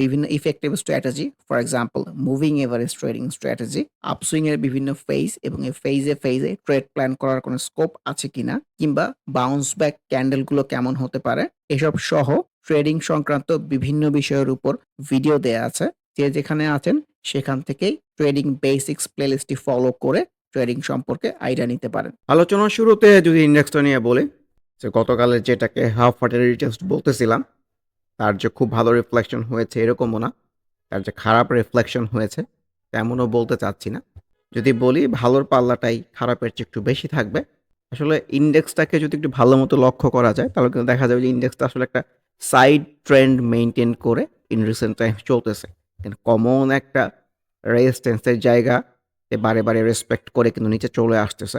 বিভিন্ন effective strategy, for example moving average trading strategy, upswing এর বিভিন্ন ফেজ এবং এই ফেজে, ফেজে ট্রেড প্ল্যান করার কোনো স্কোপ আছে কিনা কিংবা বাউন্স ব্যাক ক্যান্ডেলগুলো কেমন হতে পারে, এসব সহ ট্রেডিং সংক্রান্ত বিভিন্ন বিষয়ের উপর ভিডিও দেয়া আছে। যে যেখানে আছেন সেখান থেকেই ট্রেডিং বেসিক্স প্লেলিস্টটি ফলো করে ট্রেডিং সম্পর্কে আইডিয়া নিতে পারেন। আলোচনার শুরুতে যদি ইন্ডেক্সটা নিয়ে বলি, যে গতকালের যেটাকে হাফ হার্টেড রিটেস্ট বলতেছিলাম, তার যে খুব ভালো রিফ্লেকশন হয়েছে এরকমও না। তার যে খারাপ রিফ্লেকশন হয়েছে তেমনও বলতে চাচ্ছি না। যদি বলি ভালোর পাল্লাটাই খারাপের চেয়ে একটু বেশি থাকবে। আসলে ইন্ডেক্সটাকে যদি একটু ভালো মতো লক্ষ্য করা যায় তাহলে কিন্তু দেখা যাবে যে ইন্ডেক্সটা আসলে একটা সাইড ট্রেন্ড মেইনটেইন করে ইন রিসেন্ট টাইমস চলতেছে। কিন্তু কমন একটা রেজিস্ট্যান্সের জায়গা বারে, বারে রেসপেক্ট করে কিন্তু নিচে চলে আসতেছে।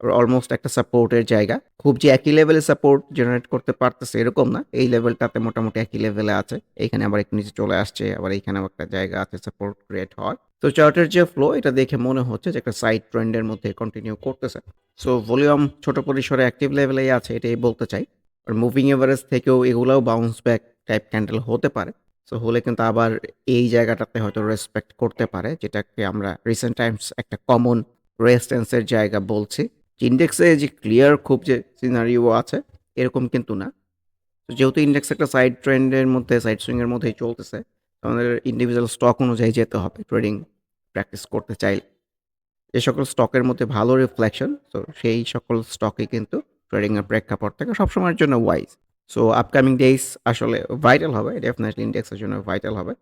অলমোস্ট একটা সাপোর্টের জায়গা। খুব যে একই লেভেলে সাপোর্ট জেনারেট করতে পারতেছে এরকম না। এই লেভেলটাতে মোটামুটি একই লেভেলে আছে। এইখানে আবার একটু নিচে চলে আসছে। আবার এইখানেও একটা জায়গা আছে সাপোর্ট ক্রিয়েট হওয়ার। তো চার্টের যে ফ্লো এটা দেখে মনে হচ্ছে যে একটা সাইড ট্রেন্ডের মধ্যে কন্টিনিউ করতেছে। সো ভলিউম ছোট পরিসরে অ্যাক্টিভ লেভেলেই আছে, এটাই বলতে চাই। আর মুভিং এভারেজ থেকেও এগুলাও বাউন্স ব্যাক টাইপ ক্যান্ডেল হতে পারে। সো হলে কিন্তু আবার এই জায়গাটাতে হয়তো রেসপেক্ট করতে পারে, যেটাকে আমরা রিসেন্ট টাইমস একটা কমন রেজিস্ট্যান্স এর জায়গা বলছি। ইন্ডেক্সে যে ক্লিয়ার খুব যে সিনারিও আছে এরকম কিন্তু না। তো যেহেতু ইন্ডেক্স একটা সাইড ট্রেন্ডের মধ্যে সাইড সুইং এর মধ্যেই চলতেছে, আমাদের ইন্ডিভিজুয়াল স্টক অনুযায়ী যেতে হবে ট্রেডিং প্র্যাকটিস করতে চাইলে। যে সকল স্টকের মধ্যে ভালো রিফ্লেকশন তো সেই সকল স্টকই কিন্তু ট্রেডিং এর প্রেক্ষাপট থেকে সবসময়ের জন্য ওয়াইজ। সো আপকামিং ডেইস আসলে ভাইটাল হবে। ডেফিনিটলি ইন্ডেক্সের জন্য ভাইটাল হবে।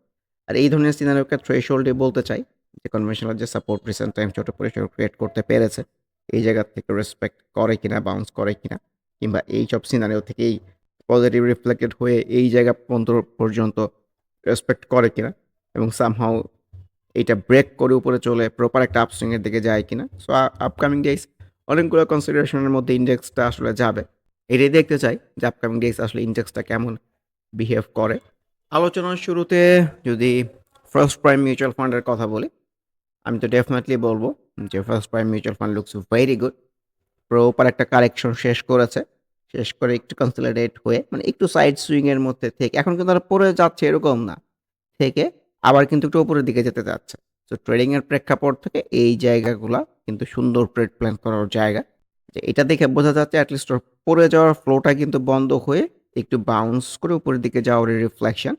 আর এই ধরনের সিনারিওকে থ্রেশহোল্ড এ বলতে চাই যে কনভেনশনাল যে সাপোর্ট রিসেন্ট টাইম ছোট পরিসরে ক্রিয়েট করতে পেরেছে। এই জায়গা থেকে রেসপেক্ট করে কিনা, বাউন্স করে কিনা কিংবা এইসব সিনারিও থেকেই পজিটিভ রিফ্লেক্টেড হয়ে এই জায়গা পন্ত পর্যন্ত রেসপেক্ট করে কিনা এবং সামহাউ এইটা ব্রেক করে উপরে চলে প্রপার একটা আপসুইং এর দিকে যায় কিনা। সো আপকামিং ডেইস অনেকগুলো কনসিডারেশন এর মধ্যে ইন্ডেক্সটা আসলে যাবে। এটাই দেখতে চাই যে আপকামিং ডেইস আসলে ইন্ডেক্সটা কেমন বিহেভ করে। আলোচনার শুরুতে যদি ফার্স্ট প্রাইম মিউচুয়াল ফান্ডের কথা বলি, আমি তো ডেফিনিটলি বলব যে first prime mutual fund looks very good. Proper একটা কারেকশন শেষ করেছে। শেষ করে একটু কনসলিডেট হয়ে মানে একটু সাইড সুইংয়ের মধ্যে থেকে, এখন কিন্তু তারা পড়ে যাচ্ছে এরকম না। থেকে আবার কিন্তু একটু উপরের দিকে যেতে যাচ্ছে তো ট্রেডিংয়ের প্রেক্ষাপট থেকে এই জায়গাগুলা কিন্তু সুন্দর ট্রেড প্ল্যান করার জায়গা। যে এটা দেখে বোঝা যাচ্ছে এট লিস্ট ওর পড়ে যাওয়ার ফ্লোটা কিন্তু বন্ধ হয়ে একটু বাউন্স করে উপরের দিকে যাওয়ার রিফ্লেকশন।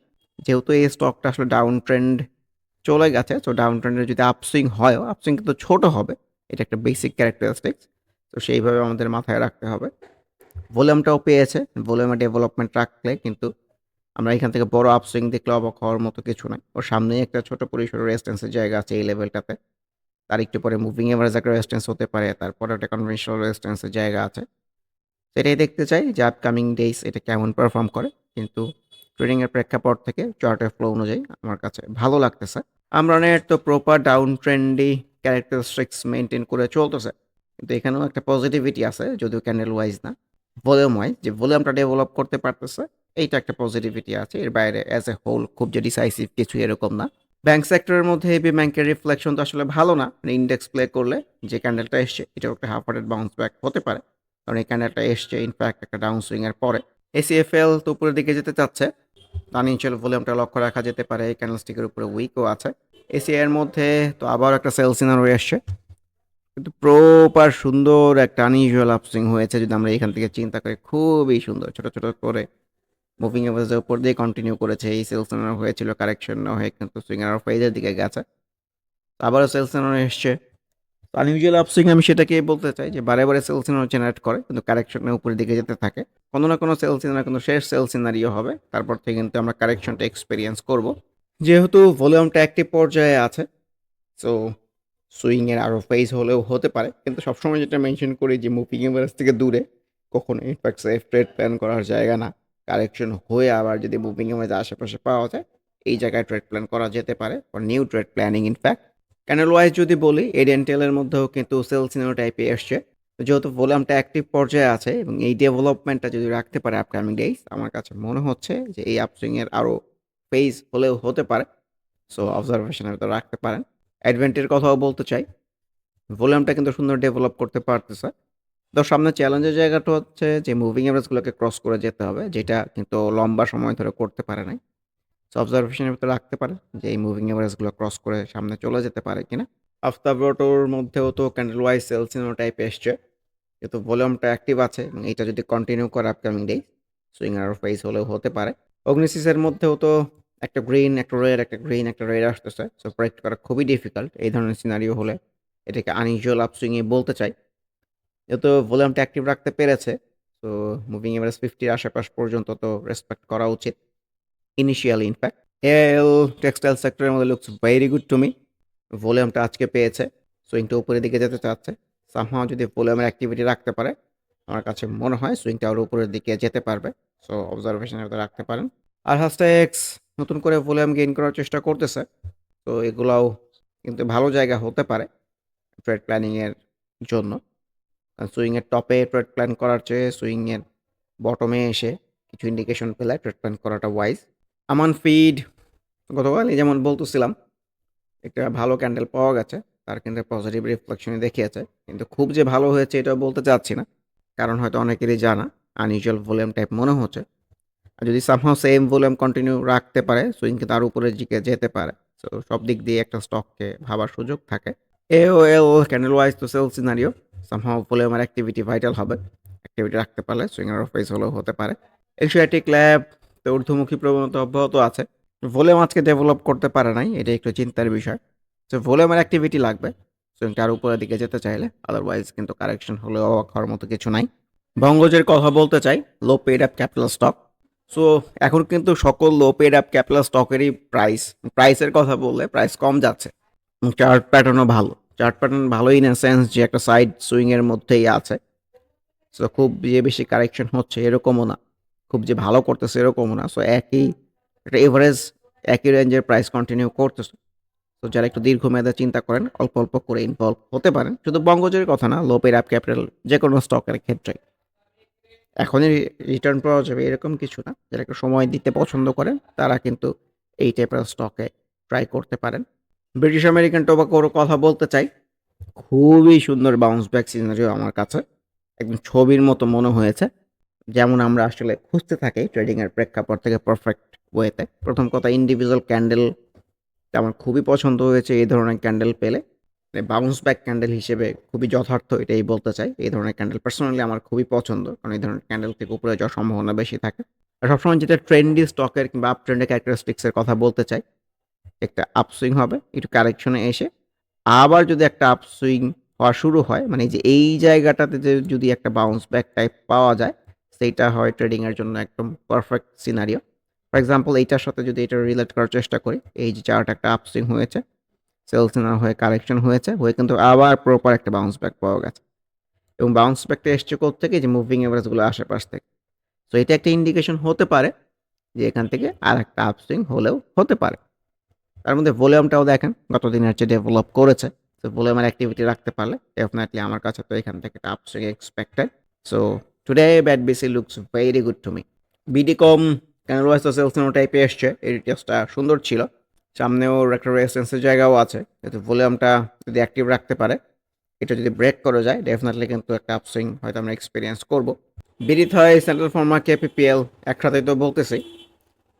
যেহেতু এই স্টকটা আসলে ডাউন ট্রেন্ড চলে গেছে। সো ডাউন ট্রেন্ড যদি আপসুইং হয়ও, আপসুইং কিন্তু ছোট হবে। এটা একটা বেসিক ক্যারেক্টারিস্টিক্স। তো সেইভাবে আমাদের মাথায় রাখতে হবে। ভলিউমটাও পেয়েছে। ভলিউমে ডেভেলপমেন্ট রাখলে কিন্তু আমরা এখান থেকে বড় আপসুইং দেখলে অবাক হওয়ার মতো কিছু নয়। ওর সামনেই একটা ছোট পরিসরে রেজিস্ট্যান্স এর জায়গা আছে এই লেভেলটাতে। তার একটু পরে মুভিং এভারেজ একটা রেজিস্ট্যান্স হতে পারে। তারপরে একটা কনভেনশনাল রেজিস্ট্যান্স এর জায়গা আছে। এটাই দেখতে চাই যে আপকামিং ডেইস এটা কেমন পারফর্ম করে। কিন্তু ট্রেডিং এর প্রেক্ষাপট থেকে চার্টের ফ্লো অনুযায়ী আমার কাছে ভালো লাগতেছে। আমরনের তো proper down trendy characteristics maintain করে চলতেছে। কিন্তু এখানেও একটা পজিটিভিটি আছে, যদিও ক্যান্ডেল ওয়াইজ না। ভলিউম ওয়াইজ যে ভলিউমটা ডেভেলপ করতে পারতেছে, এইটা একটা পজিটিভিটি আছে। এর বাইরে অ্যাজ এ হোল খুব যে ডিসাইসিভ কিছু এরকম না। ব্যাংক সেক্টরের মধ্যে হেভি ব্যাংকের রিফ্লেকশন তো আসলে ভালো না। মানে ইন্ডেক্স প্লে করলে যে ক্যান্ডেলটা এসছে, এটাও একটা হাফ হার্টেড বাউন্স ব্যাক হতে পারে। কারণ এই ক্যান্ডেলটা এসছে ইনফ্যাক্ট একটা ডাউন সুইং এর পরে। এসিএফএল তো উপরের দিকে যেতে চাচ্ছে। ফাইন্যান্সিয়াল ভলিউমটা লক্ষ্য রাখা যেতে পারে। এই ক্যান্ডেলস্টিকের উপরে উইকও আছে। এসিআই এর মধ্যে তো আবারও একটা সেল সিনারিও এসছে। কিন্তু প্রপার সুন্দর একটা আনইউজুয়াল আপসুইং হয়েছে যদি আমরা এখান থেকে চিন্তা করি খুবই সুন্দর। ছোট, ছোট করে মুভিং এভারেজের উপর দিয়ে কন্টিনিউ করেছে এই সেলস হয়েছিল কারেকশন হয়ে কিন্তু সুইঙ্গার আর ফেজের দিকে গেছে আবারও সেলস এসছে আনইউজুয়াল আপসুইং আমি সেটাকেই বলতে চাই যে বারে বারে সেল সিনারিও জেনারেট করে, কিন্তু কারেকশনের উপরের দিকে যেতে থাকে। কোনো না কোনো সেল সিনারি কিন্তু শেষ সেল সিনারিও হবে। তারপর থেকে কিন্তু আমরা কারেকশনটা এক্সপিরিয়েন্স করব। যেহেতু ভলিউমটা অ্যাক্টিভ পর্যায়ে আছে সো সুইংয়ের আরও ফেস হলেও হতে পারে। কিন্তু সবসময় যেটা মেনশন করি যে মুভিং এভারেজ থেকে দূরে, কখনো ইনফ্যাক্ট সেফ ট্রেড প্ল্যান করার জায়গা না। কারেকশন হয়ে আবার যদি মুভিং এভারেজ আশেপাশে পাওয়া যায়, এই জায়গায় ট্রেড প্ল্যান করা যেতে পারে। New trade planning in fact candle wise যদি বলি এডেন্টেলের মধ্যেও কিন্তু সেল সিনেমা টাইপে এসছে তো যেহেতু ভলিউমটা অ্যাক্টিভ পর্যায়ে আছে এবং এই ডেভেলপমেন্টটা যদি রাখতে পারে আপকামিং ডেইস আমার কাছে মনে হচ্ছে যে এই আপসুইংয়ের আরও ফেজ হলেও হতে পারে। সো অবজারভেশনের ভিতরে রাখতে পারেন। অ্যাডভেন্টের কথাও বলতে চাই। ভলিউমটা কিন্তু সুন্দর ডেভেলপ করতে পারতেছে। তো সামনে চ্যালেঞ্জের জায়গাটা হচ্ছে যে মুভিং এভারেজগুলোকে ক্রস করে যেতে হবে, যেটা কিন্তু লম্বা সময় ধরে করতে পারে নাই। সো অবজারভেশনের ভিতরে রাখতে পারে যে এই মুভিং এভারেজগুলো ক্রস করে সামনে চলে যেতে পারে কিনা। আফতাব রোটোর মধ্যেও তো ক্যান্ডেল ওয়াইজ সেলসিনো টাইপ এসছে, যেহেতু ভলিউমটা অ্যাক্টিভ আছে এবং এটা যদি কন্টিনিউ করে আপকামিং ডে সুইং আর ফেস হলেও হতে পারে। অগ্নিসিসের মধ্যেও তো একটা গ্রিন একটা রেড একটা গ্রিন একটা রেড আসতেছে সো প্রেক্ট করা খুবই ডিফিকাল্ট এই ধরনের সিনারিও হলে এটাকে আনইউজুয়াল আপসুইংয়ে বলতে চাই। যেহেতু ভলিউমটা অ্যাক্টিভ রাখতে পেরেছে তো মুভিং এভারেজ ফিফটির আশেপাশ পর্যন্ত তো রেসপেক্ট করা উচিত। ইনিশিয়ালি ইনফ্যাক্ট এল টেক্সটাইল সেক্টরের মধ্যে looks very good to me ভলিউমটা আজকে পেয়েছে সুইংটা উপরের দিকে যেতে চাচ্ছে। সামহাও যদি ভলিউমের অ্যাক্টিভিটি রাখতে পারে, আমার কাছে মনে হয় সুইংটা আরও উপরের দিকে যেতে পারবে। সো অবজারভেশনের ভিতরে রাখতে পারেন। আর হ্যাশট্যাক্স নতুন করে ভলিউম গেইন করার চেষ্টা করতেছে। তো এগুলাও কিন্তু ভালো জায়গা হতে পারে ট্রেড প্ল্যানিংয়ের জন্য। সুইংয়ের টপে ট্রেড প্ল্যান করার চেয়ে সুইংয়ের বটমে এসে কিছু ইন্ডিকেশন পেলে ট্রেড প্ল্যান করাটা ওয়াইজ আমান ফিড গতকালই যেমন বলতেছিলাম, একটা ভালো ক্যান্ডেল পাওয়া গেছে। তার কিন্তু পজিটিভ রিফ্লেকশনে দেখিয়েছে। কিন্তু খুব যে ভালো হয়েছে এটা বলতে চাচ্ছি না। কারণ হয়তো অনেকেরই জানা আনইউজুয়াল ভলিউম টাইপ মনে হচ্ছে। আর যদি সামহাও সেম ভলিউম কন্টিনিউ রাখতে পারে সুইং কিন্তু তার উপরের দিকে যেতে পারে। সো সব দিক দিয়ে একটা স্টককে ভাবার সুযোগ থাকে। এল ক্যান্ডেল ওয়াইজ তো সেল সিনারিও সামহাও ভলিউমের অ্যাক্টিভিটি ভাইটাল হবে। অ্যাক্টিভিটি রাখতে পারলে সুইঙ্গার অফ ফেস হলেও হতে পারে। এশিয়াটিক ল্যাব তো ঊর্ধ্বমুখী প্রবণতা অব্যাহত আছে। ভলিউম আজকে ডেভেলপ করতে পারে নাই, এটা একটু চিন্তার বিষয়। তো ভলিউমের অ্যাক্টিভিটি লাগবে। সুইংটার উপরের দিকে যেতে চাইলে আদারওয়াইজ কিন্তু কারেকশন হলেও অবাক হওয়ার মতো কিছু নাই। বঙ্গজের কথা বলতে চাই low paid up capital stock so এখন কিন্তু সকল লো পেড অ্যাপ ক্যাপিটাল স্টকেরই প্রাইস প্রাইসের কথা বললে প্রাইস কম যাচ্ছে। চার্ট প্যাটার্নও ভালো। চার্ট প্যাটার্ন ভালো ইন সেন্স যে একটা সাইড সুইংয়ের মধ্যেই আছে। সো খুব যে বেশি কারেকশন হচ্ছে এরকমও না। খুব যে ভালো করতেছে এরকমও না। সো একই একটা এভারেজ একই রেঞ্জের প্রাইস কন্টিনিউ করতেছে। তো যারা একটু দীর্ঘমেয়াদে চিন্তা করেন, অল্প অল্প করে ইনভলভ হতে পারেন। শুধু বঙ্গজের কথা না লোপের অ্যাপ ক্যাপিটাল যে কোনো স্টকের ক্ষেত্রে এখনই রিটার্ন পাওয়া যাবে এরকম কিছু না। যারা একটু সময় দিতে পছন্দ করেন, তারা কিন্তু এই টাইপের স্টকে ট্রাই করতে পারেন। ব্রিটিশ আমেরিকান টোবাকোর কথা বলতে চাই। খুবই সুন্দর বাউন্স ব্যাক সিনারিও আমার কাছে। একদম ছবির মতো মনে হয়েছে। যেমন আমরা আসলে খুঁজতে থাকি ট্রেডিংয়ের প্রেক্ষাপট থেকে পারফেক্ট ওয়েতে প্রথম কথা ইন্ডিভিজুয়াল ক্যান্ডেল আমার খুবই পছন্দ হয়েছে এই ধরনের ক্যান্ডেল পেলে। বাউন্স ব্যাক ক্যান্ডেল হিসেবে খুবই যথার্থ এটাই বলতে চাই। এই ধরনের ক্যান্ডেল পার্সোনালি আমার খুবই পছন্দ, কারণ এই ধরনের ক্যান্ডেল থেকে উপরে যাওয়ার সম্ভাবনা বেশি থাকে। আর সবসময় যেটা ট্রেন্ডি স্টকের কিংবা আপ ট্রেন্ডের ক্যারেক্টারিস্টিক্সের কথা বলতে চাই, একটা আপসুইং হবে, একটু কারেকশনে এসে। আবার যদি একটা আপসুইং হওয়া শুরু হয় মানে যে এই জায়গাটাতে যে যদি একটা বাউন্স ব্যাক টাইপ পাওয়া যায় সেইটা হয় ট্রেডিংয়ের জন্য একদম পারফেক্ট সিনারিও ফর এক্সাম্পল এইটার সাথে যদি এটা রিলেট করার চেষ্টা করি, এই যে চার্ট একটা আপসুইং হয়েছে সেলস না হয়ে কারেকশন হয়েছে, হয়ে কিন্তু আবার প্রপার একটা বাউন্স ব্যাক পাওয়া গেছে। এবং বাউন্স ব্যাকটা এসছে থেকে যে মুভিং এভারেজগুলো আশেপাশ থেকে। সো এটা একটা ইন্ডিকেশন হতে পারে যে এখান থেকে আর একটা আপসুইং হলেও হতে পারে। তার মধ্যে ভলিউমটাও দেখেন গত দিনের চেয়ে ডেভেলপ করেছে। তো ভলিউমের অ্যাক্টিভিটি রাখতে পারলে ডেফিনেটলি আমার কাছে তো এখান থেকে একটা upswing expected so today BC looks very good to me BD com candle wise sales টাইপে এসছে। এই টেস্টটা সুন্দর ছিল। সামনেও একটা রেসেন্সের জায়গাও আছে। যেহেতু ভলিউমটা যদি অ্যাক্টিভ রাখতে পারে, এটা যদি ব্রেক করে যায় ডেফিনেটলি কিন্তু একটা আপসুইং হয়তো আমরা এক্সপিরিয়েন্স করব। বিদিত হয় সেন্ট্রাল ফর্মা কেপিপিএল একসাথে তো বলতেছি।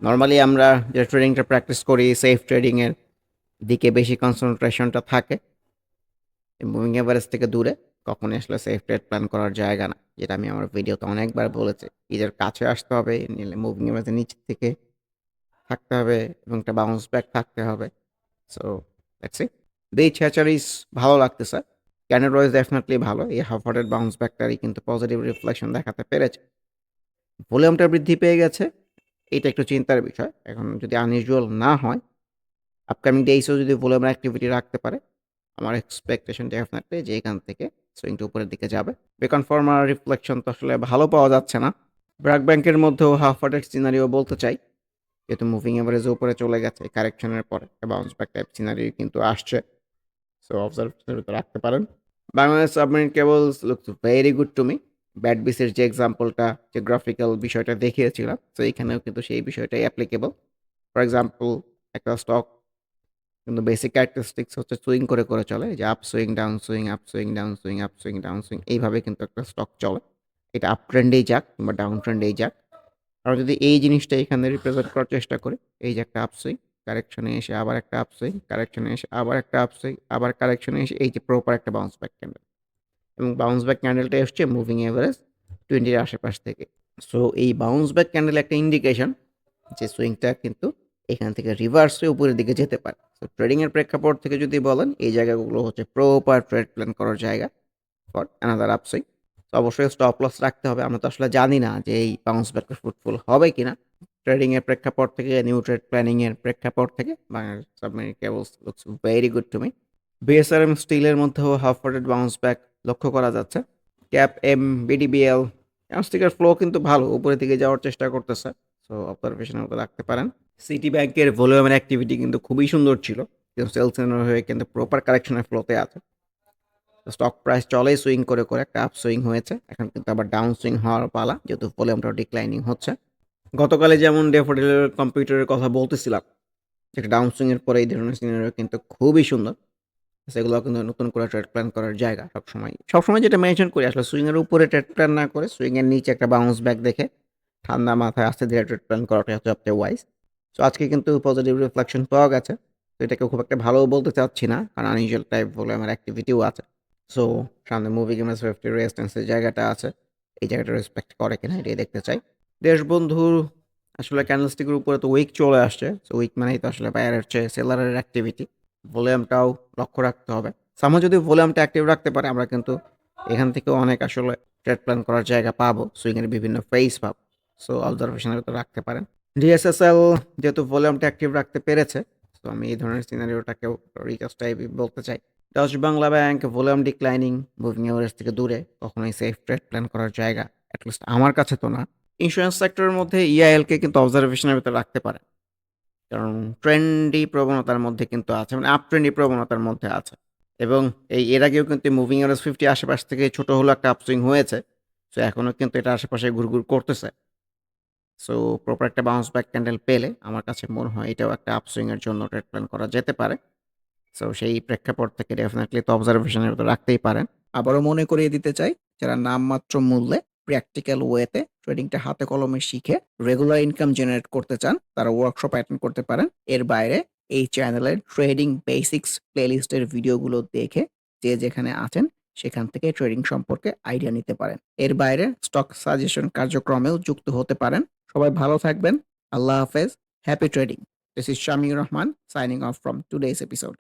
নর্মালি আমরা যে ট্রেডিংটা প্র্যাকটিস করি সেফ ট্রেডিংয়ের দিকে বেশি কনসেন্ট্রেশনটা থাকে। মুভিং এভারেজ থেকে দূরে। কখনই আসলে সেফ ট্রেড প্ল্যান করার জায়গা না। যেটা আমি আমার ভিডিওতে অনেকবার বলেছি। ঈদের কাছে আসতে হবে, নিলে মুভিং এভারেজের নিচের থেকে থাকতে হবে এবং একটা বাউন্স ব্যাক থাকতে হবে। So C. বিচ হ্যাচারিস ভালো লাগতেছে। ক্যান্ডেল রয়েস ডেফিনিটলি ভালো। এই হাফ হার্টেড বাউন্স ব্যাকটারই কিন্তু পজিটিভ রিফ্লেকশন দেখাতে পেরেছে। ভলিউমটা বৃদ্ধি পেয়ে গেছে। এটা একটু চিন্তার বিষয়। এখন যদি আনইউজুয়াল না হয়, আপকামিং ডেইসেও যদি ভলিউমের অ্যাক্টিভিটি রাখতে পারে, আমার এক্সপেকটেশন ডেফিনিটলি যে এখান থেকে সুইংটা উপরের দিকে যাবে। বেকন ফর্মার রিফ্লেকশন তো আসলে ভালো পাওয়া যাচ্ছে না। ব্র্যাক ব্যাংকের মধ্যেও হাফ হার্টেড সিনারিও বলতে চাই। যেহেতু মুভিং এভারেজে উপরে চলে গেছে কারেকশনের পরে বাউন্স ব্যাক টাইপ সিনারিও কিন্তু আসছে। সো অবজারভেশনের ভিতরে রাখতে পারেন। Bangladesh submarine cables looks very good to me. Bad বিসের যে এক্সাম্পলটা যে গ্রাফিক্যাল বিষয়টা দেখিয়েছিলাম, তো এখানেও কিন্তু সেই বিষয়টাই অ্যাপ্লিকেবল। ফর এক্সাম্পল একটা স্টক কিন্তু বেসিক ক্যারেক্টারিস্টিক্স হচ্ছে সুইং করে, করে চলে। যে up swing, down swing, up swing, down swing, up swing, down swing এইভাবে কিন্তু একটা স্টক চলে। এটা আপ ট্রেন্ডেই যাক কিংবা ডাউন ট্রেন্ডেই যাক। আমরা যদি এই জিনিসটা এখানে রিপ্রেজেন্ট করার চেষ্টা করি, এই যে একটা আপ সুইং, কারেকশনে এসে আবার একটা আপ সুইং, কারেকশনে এসে আবার একটা আপ সুইং, আবার কারেকশনে এসে এই যে প্রপার একটা বাউন্স ব্যাক ক্যান্ডেল। এবং বাউন্স ব্যাক ক্যান্ডেলটা এসছে মুভিং এভারেজ টোয়েন্টির আশেপাশ থেকে। সো এই বাউন্স ব্যাক ক্যান্ডেল একটা ইন্ডিকেশন যে সুইংটা কিন্তু এখান থেকে রিভার্স উপরের দিকে যেতে পারে। সো ট্রেডিং এর প্রেক্ষাপট থেকে যদি বলেন, এই জায়গাগুলো হচ্ছে প্রপার ট্রেড প্ল্যান করার জায়গা ফর অ্যানাদার আপ তো অবশ্যই স্টপ লস রাখতে হবে। আমরা তো আসলে জানি না যে এই বাউন্স ব্যাকটা ফ্রুটফুল হবে কিনা। ট্রেডিং এর প্রেক্ষাপট থেকে, নিউ ট্রেড প্ল্যানিং এর প্রেক্ষাপট থেকে submarine cables looks very good to me. BSRM স্টিলের মধ্যেও হাফ হার্টেড বাউন্স ব্যাক লক্ষ্য করা যাচ্ছে। ক্যাপ এম, বিডিবিএল ক্যান্ডেলস্টিকের ফ্লো কিন্তু ভালো উপরের দিকে যাওয়ার চেষ্টা করতেছে। সো অবজারভেশনের মধ্যে রাখতে পারেন। সিটি ব্যাংকের ভলিউমের অ্যাক্টিভিটি কিন্তু খুবই সুন্দর ছিল। কিন্তু সেলস হয়ে কিন্তু প্রপার কারেকশনের ফ্লোতে আছে। স্টক প্রাইস চলেই সুইং করে, করে একটা আপ সুইং হয়েছে। এখন কিন্তু আবার ডাউন সুইং হওয়ার পালা যেহেতু ভলিউমটাও ডিক্লাইনিং হচ্ছে। গতকালে যেমন ডেফোডিলের কম্পিউটারের কথা বলতেছিলাম। একটা ডাউন সুইংয়ের পরে এই ধরনের সিনারিও কিন্তু খুবই সুন্দর। সেগুলো কিন্তু নতুন করে ট্রেড প্ল্যান করার জায়গা সবসময়। সবসময় যেটা মেনশন করি আসলে সুইংয়ের উপরে ট্রেড প্ল্যান না করে সুইং এর নিচে একটা বাউন্স ব্যাক দেখে ঠান্ডা মাথায় আস্তে ধীরে ট্রেড প্ল্যান করাটাই হচ্ছে সবচেয়ে ওয়াইজ। সো আজকে কিন্তু পজিটিভ রিফ্লেকশন পাওয়া গেছে। তো এটাকে খুব একটা ভালো বলতে চাচ্ছি না। কারণ আনইউজুয়াল টাইপ ভলিউমের অ্যাক্টিভিটিও আছে। সো সামনে মুভি এভারেজ 50 রেজিস্ট্যান্সের জায়গাটা আছে। এই জায়গাটা রেসপেক্ট করে কিনা এটাই দেখতে চাই। দেশবন্ধু, আসলে ক্যান্ডেলস্টিকের উপরে তো উইক চলে আসছে। সো উইক মানেই তো আসলে বায়ারের চেয়ে সেলারের অ্যাক্টিভিটি। ভলিউমটাও লক্ষ্য রাখতে হবে। সামহাও যদি ভলিউমটা অ্যাক্টিভ রাখতে পারে, আমরা কিন্তু এখান থেকেও অনেক আসলে ট্রেড প্ল্যান করার জায়গা পাবো। সুইং এর বিভিন্ন ফেস পাবো। সো অবজারভেশনের তো রাখতে পারেন। ডিএসএসএল যেহেতু ভলিউমটা অ্যাক্টিভ রাখতে পেরেছে, তো আমি এই ধরনের সিনারিওটাকেও রিজাস্ট টাইপই বলতে চাই। Dutch Bangla bank volume declining moving average থেকে দূরে কখনোই সেফ ট্রেড প্ল্যান করার জায়গা অ্যাটলিস্ট আমার কাছে তো না। ইন্স্যুরেন্স সেক্টরের মধ্যে ইআইএলকে কিন্তু অবজারভেশনের ভিতরে রাখতে পারে কারণ ট্রেন্ডি প্রবণতার মধ্যে কিন্তু আছে মানে আপ ট্রেন্ডি প্রবণতার মধ্যে আছে। এবং এই এর আগেও কিন্তু মুভিং এভারেজ 50 আশেপাশ থেকে ছোট হলেও একটা আপসুইং হয়েছে। তো এখনও কিন্তু এটা আশেপাশে ঘুরঘুর করতেছে। সো প্রপার একটা বাউন্স ব্যাক ক্যান্ডেল পেলে আমার কাছে মনে হয় এটাও একটা আপসুইং এর জন্য ট্রেড প্ল্যান করা যেতে পারে। সো সেই প্রেক্ষাপট থেকে ডেফিনিটলি তো অবজারভেশনের ভিতরে রাখতেই পারেন। আবারও মনে করিয়ে দিতে চাই, যারা নামমাত্র মূল্যে প্র্যাকটিক্যাল ওয়েতে ট্রেডিংটা হাতে কলমে শিখে রেগুলার ইনকাম জেনারেট করতে চান, তারা ওয়ার্কশপ অ্যাটেন্ড করতে পারেন। এর বাইরে এই চ্যানেলের ট্রেডিং বেসিক্স প্লেলিস্টের ভিডিওগুলো দেখে যে যেখানে আছেন, সেখান থেকে ট্রেডিং সম্পর্কে আইডিয়া নিতে পারেন। এর বাইরে স্টক সাজেশন কার্যক্রমেও যুক্ত হতে পারেন। সবাই ভালো থাকবেন। আল্লাহ হাফেজ। Happy trading. This is Shamiur Rahman signing off from today's episode.